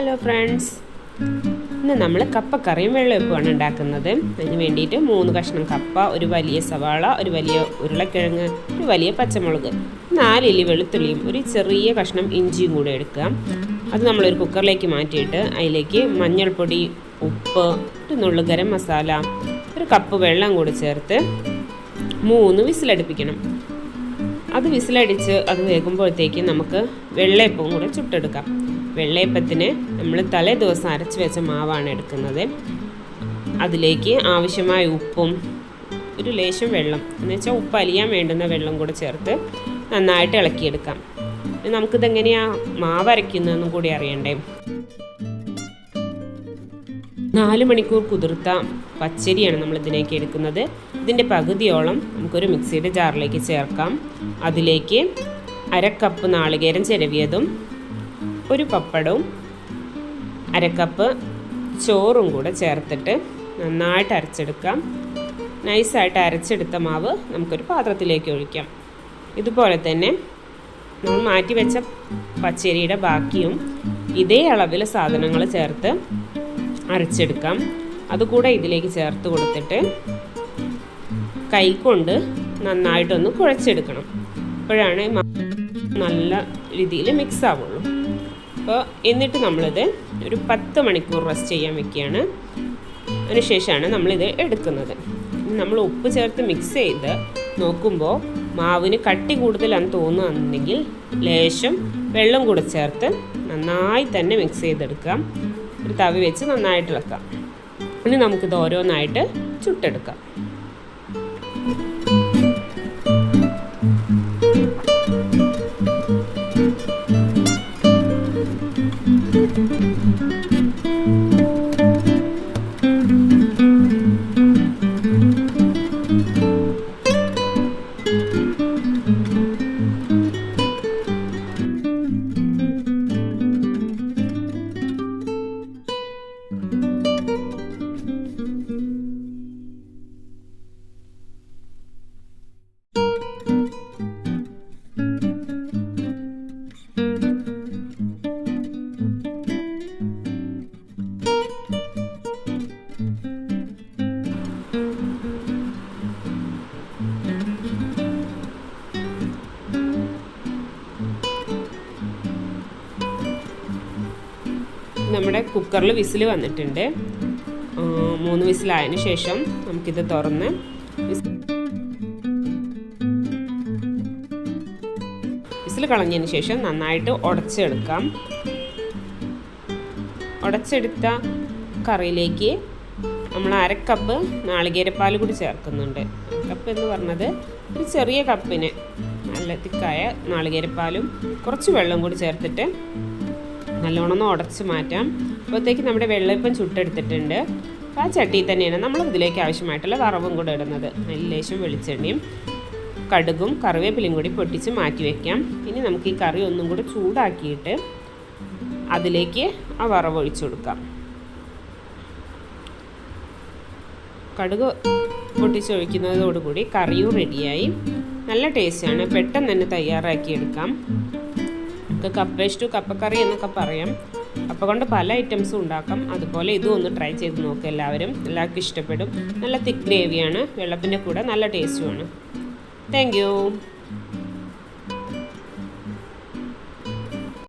Hello friends ഇന്ന് നമ്മൾ കപ്പക്കറിയും വെള്ളയപ്പമാണ് ഉണ്ടാക്കുന്നത്. അതിന് വേണ്ടിയിട്ട് മൂന്ന് കഷ്ണം കപ്പ ഒരു വലിയ സവാള ഒരു വലിയ ഉരുളക്കിഴങ്ങ് ഒരു വലിയ പച്ചമുളക് നാലില്ലി വെളുത്തുള്ളിയും ഒരു ചെറിയ കഷ്ണം ഇഞ്ചിയും കൂടെ എടുക്കുക. അത് നമ്മളൊരു കുക്കറിലേക്ക് മാറ്റിയിട്ട് അതിലേക്ക് മഞ്ഞൾപ്പൊടി ഉപ്പ് ഒരു നുള്ളു ഗരം മസാല ഒരു കപ്പ് വെള്ളം കൂടി ചേർത്ത് മൂന്ന് വിസിലടുപ്പിക്കണം. അത് വിസിലടിച്ച് അത് വേകുമ്പോഴത്തേക്ക് നമുക്ക് വെള്ളയപ്പവും കൂടെ ചുട്ടെടുക്കാം. വെള്ളയപ്പത്തിന് നമ്മൾ തലേ ദിവസം അരച്ച് വെച്ച മാവാണ് എടുക്കുന്നത്. അതിലേക്ക് ആവശ്യമായ ഉപ്പും ഒരു ലേശം വെള്ളം എന്ന് വെച്ചാൽ ഉപ്പ് അലിയാൻ വേണ്ടുന്ന വെള്ളം കൂടെ ചേർത്ത് നന്നായിട്ട് ഇളക്കിയെടുക്കാം. നമുക്കിത് നമുക്കിതെങ്ങനെയാണ് മാവ് അരയ്ക്കുന്നതെന്നും കൂടി അറിയണ്ടേ? നാല് മണിക്കൂർ കുതിർത്ത പച്ചരിയാണ് നമ്മൾ ഇതിലേക്ക് എടുക്കുന്നത്. ഇതിന്റെ പകുതിയോളം നമുക്കൊരു മിക്സിയുടെ ജാറിലേക്ക് ചേർക്കാം. അതിലേക്ക് അരക്കപ്പ് നാളികേരം ചിരവിയതും ഒരു പപ്പടവും അരക്കപ്പ് ചോറും കൂടെ ചേർത്തിട്ട് നന്നായിട്ട് അരച്ചെടുക്കാം. നൈസായിട്ട് അരച്ചെടുത്ത മാവ് നമുക്കൊരു പാത്രത്തിലേക്ക് ഒഴിക്കാം. ഇതുപോലെ തന്നെ നമ്മൾ മാറ്റി വെച്ച പച്ചരിയുടെ ബാക്കിയും ഇതേ അളവിൽ സാധനങ്ങൾ ചേർത്ത് അരച്ചെടുക്കാം. അതുകൂടെ ഇതിലേക്ക് ചേർത്ത് കൊടുത്തിട്ട് കൈകൊണ്ട് നന്നായിട്ടൊന്ന് കുഴച്ചെടുക്കണം. അപ്പോഴാണ് നല്ല രീതിയിൽ മിക്സ് ആവുള്ളൂ. അപ്പോൾ എന്നിട്ട് നമ്മളിത് ഒരു പത്ത് മണിക്കൂർ റെസ്റ്റ് ചെയ്യാൻ വെക്കുകയാണ്. അതിനുശേഷമാണ് നമ്മളിത് എടുക്കുന്നത്. നമ്മൾ ഉപ്പ് ചേർത്ത് മിക്സ് ചെയ്ത് നോക്കുമ്പോൾ മാവിന് കട്ടി കൂടുതലാണെന്ന് തോന്നുകയാണെന്നുണ്ടെങ്കിൽ ലേശം വെള്ളം കൂടെ ചേർത്ത് നന്നായി തന്നെ മിക്സ് ചെയ്തെടുക്കാം. ഒരു തവി വെച്ച് നന്നായിട്ട് ഇളക്കാം ഇനി നമുക്കിത് ഓരോന്നായിട്ട് ചുട്ടെടുക്കാം. നമ്മുടെ കുക്കറിൽ വിസിൽ വന്നിട്ടുണ്ട്. മൂന്ന് വിസിലായതിനു ശേഷം നമുക്കിത് തുറന്ന് വിസിൽ കളഞ്ഞതിന് ശേഷം നന്നായിട്ട് ഉടച്ചെടുക്കാം. ഉടച്ചെടുത്ത കറിയിലേക്ക് നമ്മൾ അരക്കപ്പ് നാളികേരപ്പാൽ കൂടി ചേർക്കുന്നുണ്ട്. കപ്പ് എന്ന് പറഞ്ഞത് ഒരു ചെറിയ കപ്പിന് നല്ല തിക്കായ നാളികേരപ്പാലും കുറച്ച് വെള്ളം കൂടി ചേർത്തിട്ട് നല്ലോണം ഒന്ന് ഉടച്ച് മാറ്റാം. അപ്പോഴത്തേക്ക് നമ്മുടെ വെള്ളയപ്പം ചുട്ടെടുത്തിട്ടുണ്ട്. ആ ചട്ടിയിൽ തന്നെയാണ് നമ്മൾ ഇതിലേക്ക് ആവശ്യമായിട്ടുള്ള വറവും കൂടെ ഇടുന്നത്. ലേശം വെളിച്ചെണ്ണയും കടുകും കറിവേപ്പിലയും കൂടി പൊട്ടിച്ച് മാറ്റി വയ്ക്കാം ഇനി നമുക്ക് ഈ കറി ഒന്നും കൂടി ചൂടാക്കിയിട്ട് അതിലേക്ക് ആ വറവ് ഒഴിച്ചു കൊടുക്കാം. കടുക് പൊട്ടിച്ചൊഴിക്കുന്നതോടുകൂടി കറിയും റെഡിയായി നല്ല ടേസ്റ്റാണ് പെട്ടെന്ന് തന്നെ തയ്യാറാക്കി എടുക്കാം. നമുക്ക് കപ്പ ടു കപ്പക്കറി എന്നൊക്കെ പറയാം. അപ്പം കൊണ്ട് പല ഐറ്റംസും ഉണ്ടാക്കാം. അതുപോലെ ഇതും ഒന്ന് ട്രൈ ചെയ്ത് നോക്കുക എല്ലാവരും. എല്ലാവർക്കും ഇഷ്ടപ്പെടും. നല്ല തിക്ക് ഗ്രേവിയാണ് വെള്ളത്തിന്റെ കൂടെ നല്ല ടേസ്റ്റുമാണ് താങ്ക്